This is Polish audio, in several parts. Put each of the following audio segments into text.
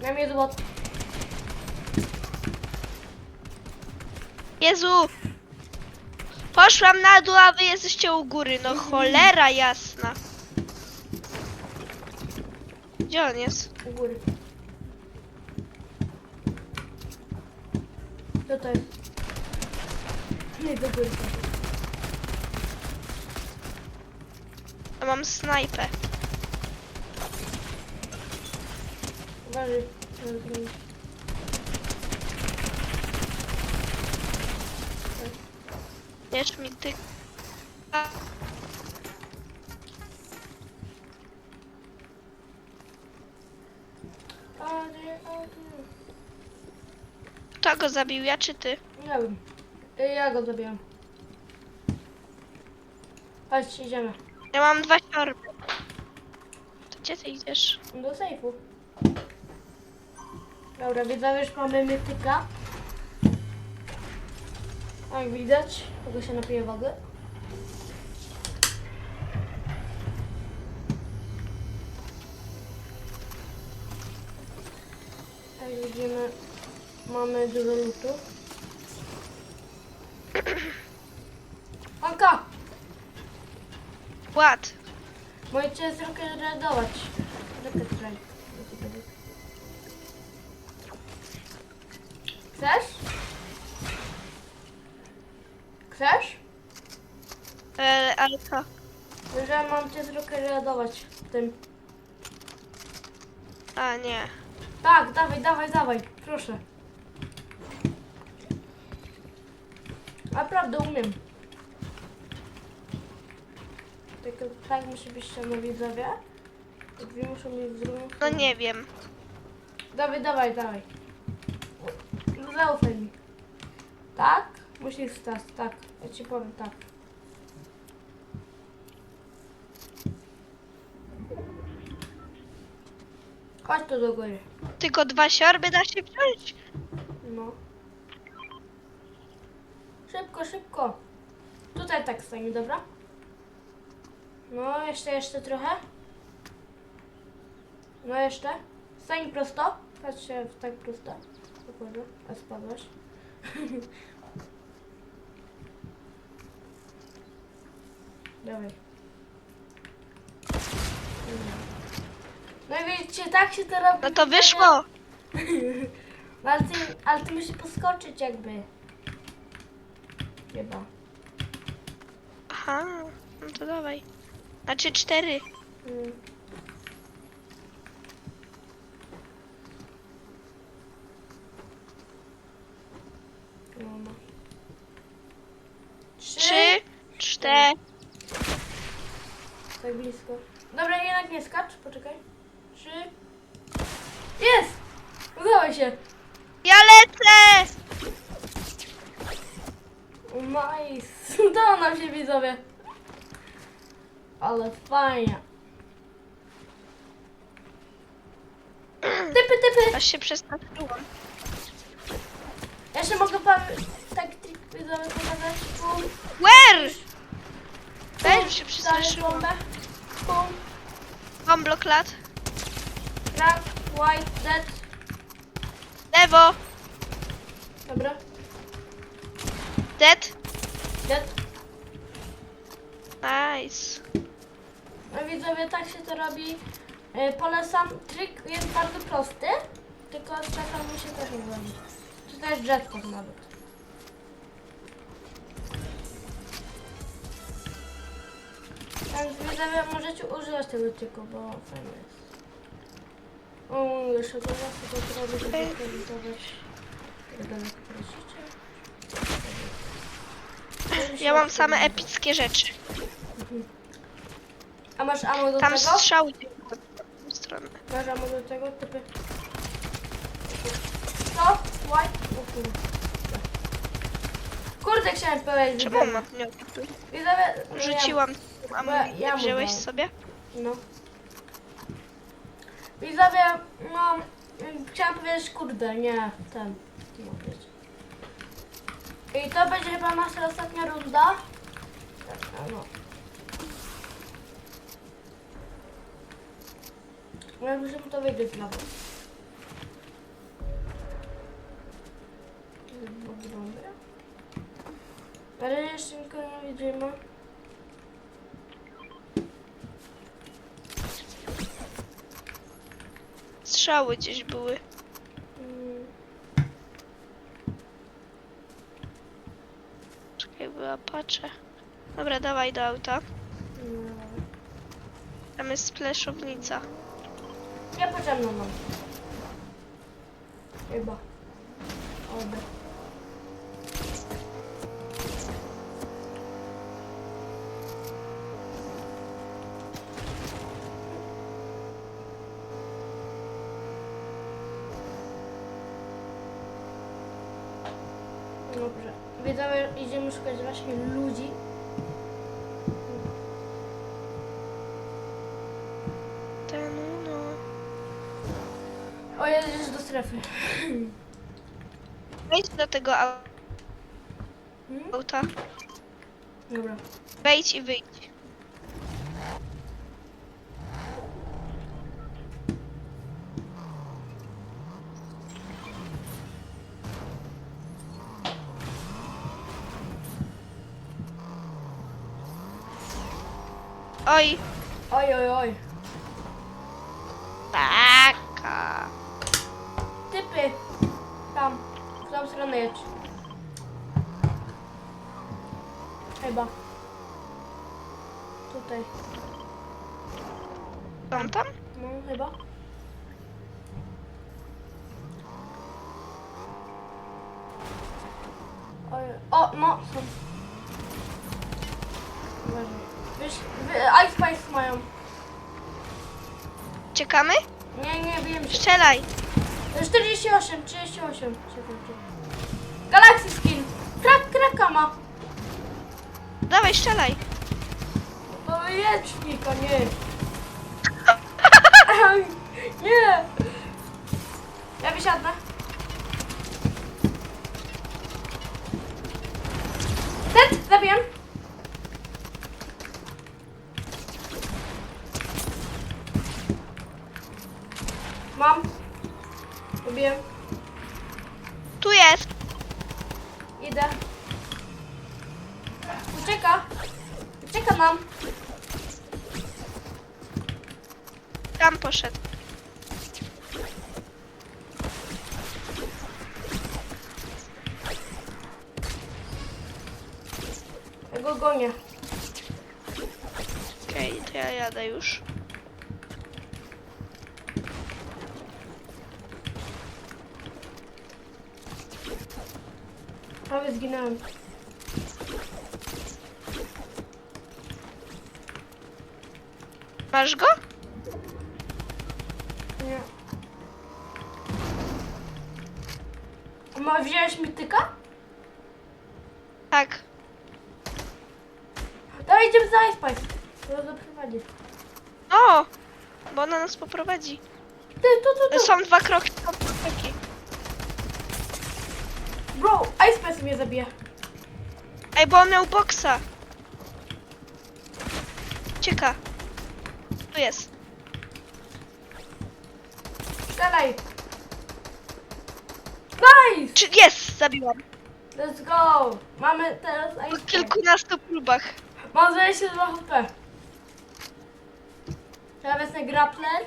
Ja mnie złot. Jezu! Poszłam na dół, a wy jesteście u góry. No cholera jasna. Gdzie on jest? U góry. Co to jest? Nie do góry. Ja mam snajpę. Uważaj. co. Wiesz mi ty... Kto go zabił, ja czy ty? Nie wiem. Y, Ja go zabiłam. Chodź, idziemy. Ja mam dwa siorby. To gdzie ty idziesz? Do sejfu. Dobra, widzowie, już mamy mytyka. Jak widać, kogo się napije wody. Jak widzimy, mamy dużo lutu. Anka! Ład. Możecie trochę reagować. Trochę traj. Chcesz? Chcesz? E, ale co? Że mam cię trochę reagować w tym. A nie. Tak, dawaj, dawaj, dawaj, proszę. Naprawdę umiem. Tylko tak musi być ściana widzowie. Drzwi muszą mieć w drugą No nie wiem. Dawaj, dawaj, dawaj. Zaufaj mi. Tak? Musisz stać, tak. Ja ci powiem tak. Chodź tu do góry. Tylko dwa siorby da się wziąć? No. Szybko, szybko. Tutaj tak stanie, dobra? No, jeszcze, jeszcze trochę. No, jeszcze. Stań prosto. Patrz się tak prosto. A spadłaś. Dawaj. No i widzicie, tak się to robi. No to wyszło. No ale ty, ale ty musi poskoczyć jakby. Chyba. Aha. No to dawaj. Znaczy cztery. Mm. No, no. Trzy, cztery. Tak blisko. Dobra, jednak nie skacz, poczekaj. Trzy. Jest! Udało się. Ja lecę! Nice. Udało nam się widzowie. Ale fajnie. Typy, typy. Aż się przestraszyłam. Jeszcze mogę pan tak trik widzowie pokazać. Where? Weź, już się przestraszyłam. bombę. Pum. Mam blok lat. Crack, white, dead. Lewo. Dobra. Dead. Dead. Nice. No widzowie, tak się to robi. E, Polecam. Trik jest bardzo prosty. Tylko czasem musi też zrobić. Czy to jest jetpack nawet. Widzowie, możecie używać tego triku, bo fajny jest. O, jeszcze to raz to. Jak daleko prosicie. Ja mam same epickie rzeczy. A masz ammo do Tam tego? strzały w stronę. Masz ammo do tego? Typy. Co? White? O kurde. Kurde, chciałem powiedzieć. Czemu on ma nie Widzowie, no Rzuciłam. A Bo ja- ja mu wziąłeś dam. sobie? No. Widzowie, no... mm, Chciałam powiedzieć, kurde, nie, ten. Nie mogę powiedzieć. I to będzie chyba nasza ostatnia runda. Tak, no. No możemy to wyjdzie w lewo. Dobra. Ale jeszcze nikogo nie widzimy. Strzały gdzieś były. Czekaj, była patrzę. Dobra, dawaj do auta. Tam jest spleszownica. Ja poczemną mam. Chyba. Oby. Idziemy szukać właśnie ludzi. Ten, no. O, jedziesz do strefy. Wejdź do tego Hmm? auta. Dobra. Wejdź i wyjdź. Oj, Oj, oj, taka. Typy. Tam. W tą stronę jedź. Chyba. Tutaj. Tam, tam? No, chyba. Oj, o, no, są. Uważaj. Wiesz, Ice Spice mają. Czekamy? Nie, nie, wiem się. Strzelaj. 48, 38 sekund. Galaxy Skin. Krak, kraka ma. Dawaj, strzelaj. To nie. Nie. Ja wysiadnę. Ten, zabiłem. Zabiłem. Tu jest. Idę. Ucieka. Ucieka nam. Tam poszedł. Ja go gonię. Okej, to ja jadę już. Prawie zginąłem. Masz go? Nie. Ma, wziąłeś mi tyka? Tak. Dawaj idziemy za Ice. To doprowadzi. O! Bo ona nas poprowadzi. Ty, tu, tu, tu. Są dwa kroki. są dwa kroki. Bro, Ice Spice mnie zabije. Ej, bo on miał boksa. Cieka. Tu jest. Strzelaj. Nice! Czy jest? Zabiłam. Let's go. Mamy teraz Po kilkunastu próbach. Mam 22 HP. Teraz wezmę grappler.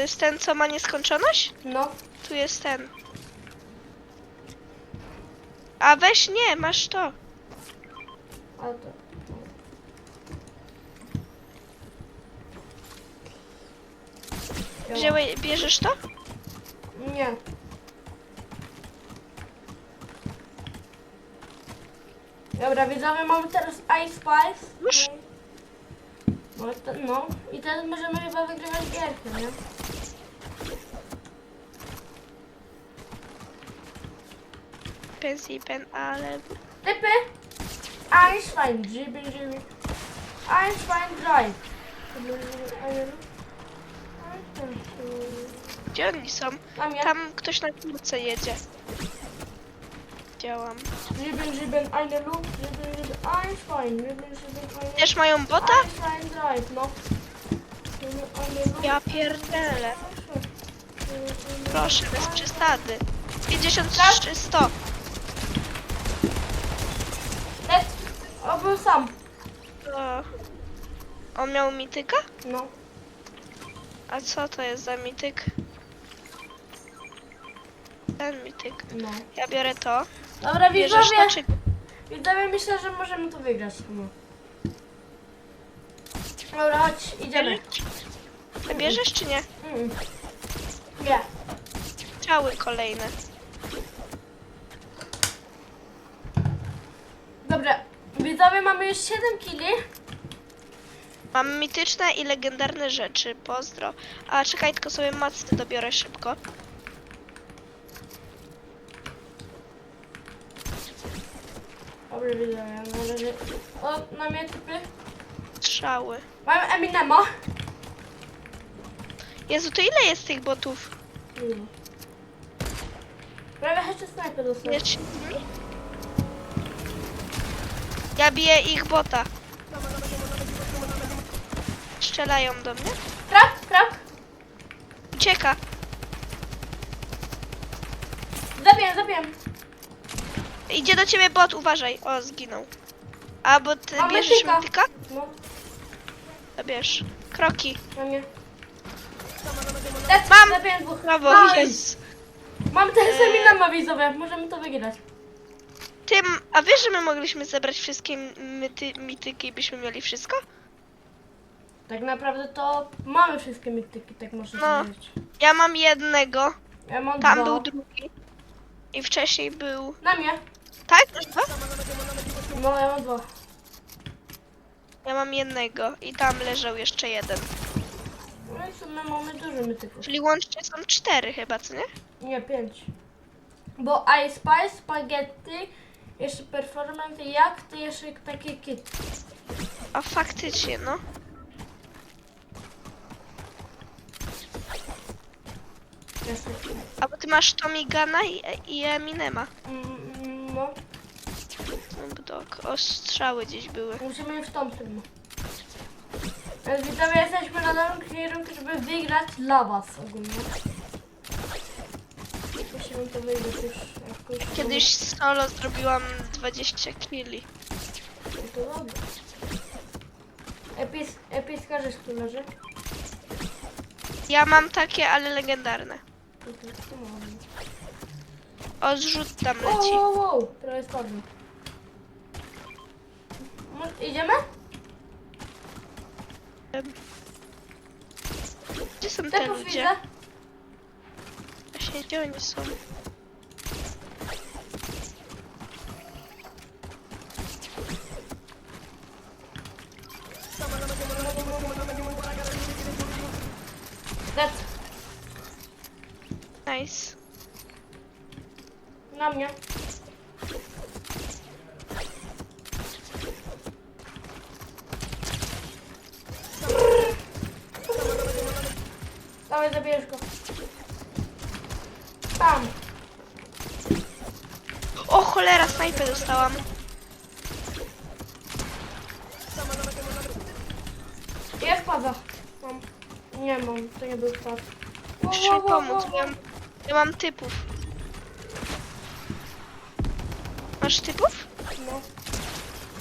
To jest ten, co ma nieskończoność? No. Tu jest ten. A weź nie, masz to. A to. Wzięły, bierzesz to? Nie. Dobra, widzowie, mamy teraz Ice Spice. Już? No, no. i teraz możemy chyba wygrywać gierkę, nie? Pensji pen, ale... Typy! Einstein, GB, GB. Einstein Drive. Gdzie oni są? Tam jest. Tam ktoś na górce jedzie. Działam. Żyben, żyben, eine Luft, żyben, żyben, ein Schwein, żyben, żyben, eine... Też mają bota? Drei, no. Ja żyben, Proszę, bez przesady. 53, 100. Lec! O, był sam. O. On miał mityka? No. A co to jest za mityk? Ten mityk. No. Ja biorę to. Dobra, Bierzesz widzowie, to czy... widzowie, myślę, że możemy to wygrać. No. Dobra, chodź, idziemy. A bierzesz czy nie? Mm. Nie. Strzały kolejne. Dobra, widzowie, mamy już 7 kili. Mam mityczne i legendarne rzeczy. Pozdro. A czekaj, tylko sobie macny dobiorę szybko. Dobra, widzowie, na razie... O, na mnie typy. Strzały. Mamy Eminema. Jezu, to ile jest tych botów? Mm. Prawie jeszcze snajper dostał. Ja biję ich bota. Strzelają do mnie. Krak, krak. Ucieka. Zabiję, zabiję. Idzie do ciebie bot, uważaj. O, zginął. A, bo ty Mamy bierzesz tyka. mityka? No, Zabierz. Kroki. na mnie. Lec, Mam! Zabiję dwóch. Brawo, Nice. jest. Mam też Eee. Eminema, widzowie. Możemy to wygrać. Tym, a wiesz, że my mogliśmy zebrać wszystkie myty, mityki i byśmy mieli wszystko? Tak naprawdę to mamy wszystkie mityki, tak można No. powiedzieć. Ja mam jednego, Ja mam tam dwa. był drugi. I wcześniej był... Na mnie. Tak? Dwa? No, ja mam dwa. Ja mam jednego i tam leżał jeszcze jeden. No i w sumie mamy dużo mityków. Czyli łącznie są cztery chyba, co nie? Nie, pięć. Bo Ice Spice, Spaghetti, jeszcze Performance, jak ty jeszcze takie kit. A faktycznie, no. Jeszcze. A bo ty masz Tomigana i, i Eminema. Mm, no, No, dok. O, strzały gdzieś były. musimy już tą stronę. Więc widzowie, jesteśmy na dobrym kierunku, żeby wygrać dla was ogólnie. Musimy to wygrać już. Kiedyś solo zrobiłam 20 killi. No to dobrze. Epis, epicka rzecz tu leży. Ja mam takie, ale legendarne. Tu, tu, tu mam. O, zrzut tam Wow, leci. wow, wow, trochę spadło. Mo- Idziemy? Gdzie są te Tepów ludzie? widzę. Właśnie, gdzie oni są? Dead. Nice. Na mnie. Dawaj, zabierz go. Tam. O, cholera, snajpę dostałam. Jest pada. Mam. Nie mam, to nie był spad. Wow, Musisz mi wow, wow, pomóc, wow, ja, wow. ja mam typów. Masz typów? No.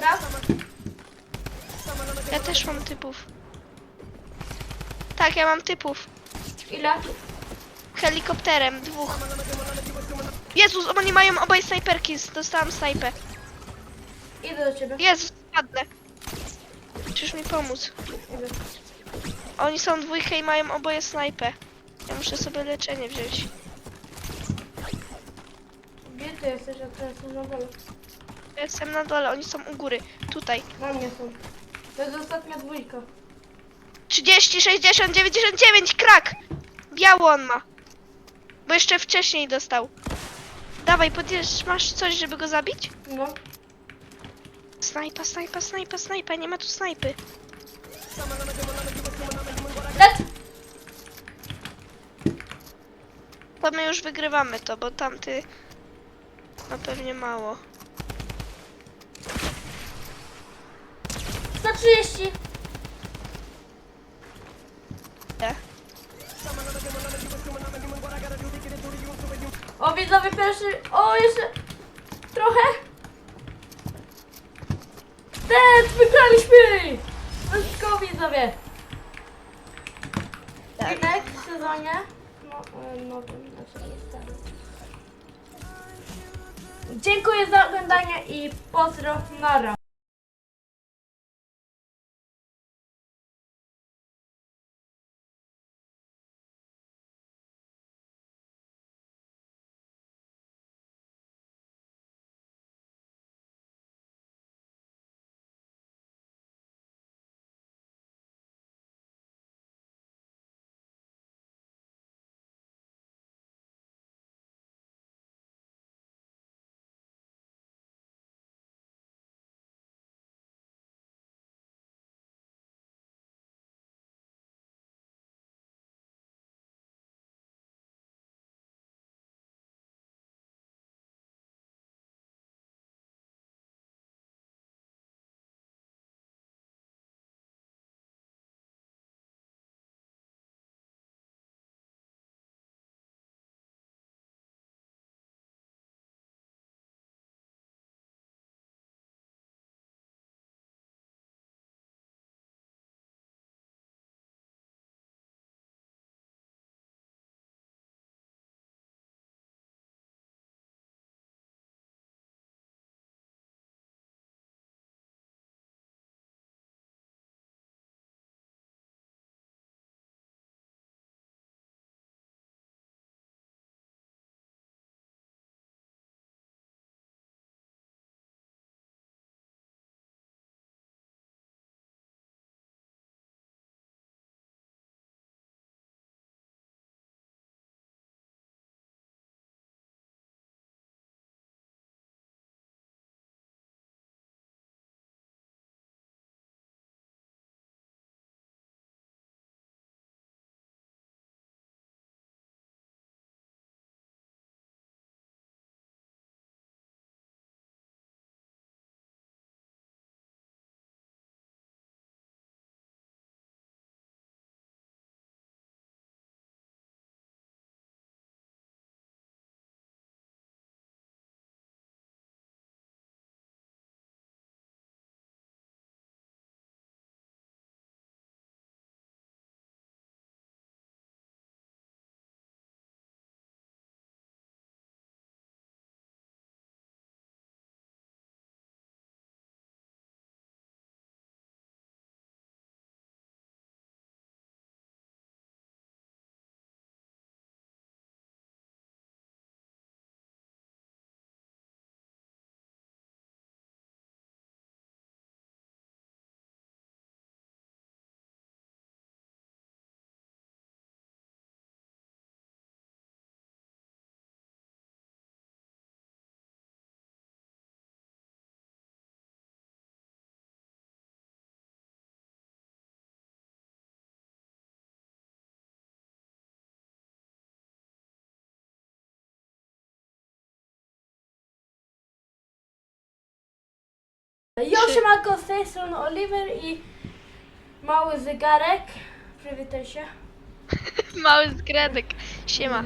Raz. Ja też mam typów. Tak, ja mam typów. Ile? Helikopterem, dwóch. Jezus, oni mają obaj snajperki, dostałam snajpę. Idę do ciebie. Jezus, spadnę. Musisz mi pomóc. Idę. Oni są dwójkę i mają oboje snajpę. Ja muszę sobie leczenie wziąć. Gdzie ty jesteś? Ja teraz jestem na dole. Ja jestem na dole, oni są u góry. Tutaj. Na mnie są. To jest ostatnia dwójka. 30, 60, 99, krak! Biało on ma. Bo jeszcze wcześniej dostał. Dawaj, podjeżdż, masz coś, żeby go zabić? No. Snajpa, snajpa, snajpa, snajpa, nie ma tu snajpy. Dead. To my już wygrywamy to, bo tamty... No pewnie mało. 130. E? O, widzowie pierwszy. O, jeszcze trochę. Ten, wygraliśmy! Go, widzowie. Tak. W sezonie. No, e, nowym, znaczy. Dziękuję za oglądanie i pozdro, nara. Jo, siemanko, z tej strony Oliver i mały zegarek. Przywitaj się. Mały zgredek. Siema.